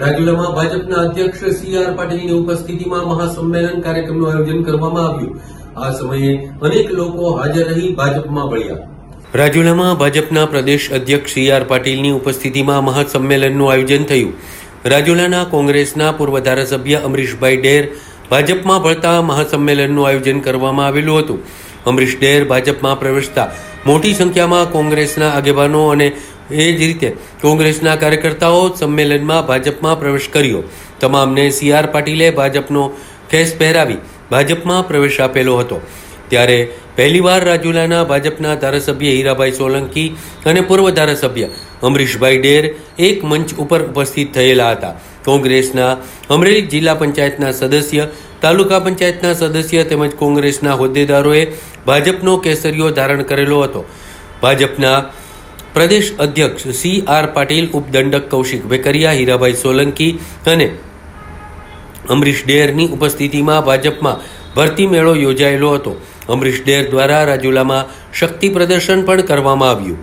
રાજુલામાં ભાજપના અધ્યક્ષ C R પાટીલની ઉપસ્થિતિમાં મહાસંમેલન કાર્યક્રમનું આયોજન કરવામાં આવ્યું. આ સમયે અનેક લોકો હાજર રહી ભાજપમાં વળ્યા. રાજુલામાં ભાજપના પ્રદેશ અધ્યક્ષ સી આર પાટીલની ઉપસ્થિતિમાં મહાસંમેલનનું આયોજન થયું. રાજુલાના કોંગ્રેસના પૂર્વ ધારાસભ્ય અમરીશભાઈ ડેર ભાજપમાં ભળતા મહાસંમેલનનું આયોજન કરવામાં આવેલું હતું. અમરીશ ડેર ભાજપમાં પ્રવેશતા મોટી સંખ્યામાં કોંગ્રેસના આગેવાનો અને એ જ રીતે કોંગ્રેસના કાર્યકર્તાઓ સંમેલનમાં ભાજપમાં પ્રવેશ કર્યો. તમામને સી આર પાટીલે ભાજપનો ખેસ પહેરાવી ભાજપમાં પ્રવેશ આપેલો હતો. ત્યારે પહેલીવાર રાજુલાના ભાજપના ધારાસભ્ય હીરાભાઈ સોલંકી અને પૂર્વ ધારાસભ્ય અમરીશભાઈ ડેર એક મંચ ઉપર ઉપસ્થિત થયેલા હતા. કોંગ્રેસના અમરેલી જિલ્લા પંચાયતના સદસ્ય, તાલુકા પંચાયતના સદસ્ય તેમજ કોંગ્રેસના હોદ્દેદારોએ ભાજપનો કેસરિયો ધારણ કરેલો હતો. ભાજપના પ્રદેશ અધ્યક્ષ સી આર પાટીલ, ઉપદંડક કૌશિક વેકરિયા, હીરાભાઈ સોલંકી અને અમરીશ ડેરની ઉપસ્થિતિમાં ભાજપમાં ભરતી મેળો યોજાયેલો હતો. અમરીશ ડેર દ્વારા રાજુલામાં શક્તિ પ્રદર્શન પણ કરવામાં આવ્યું.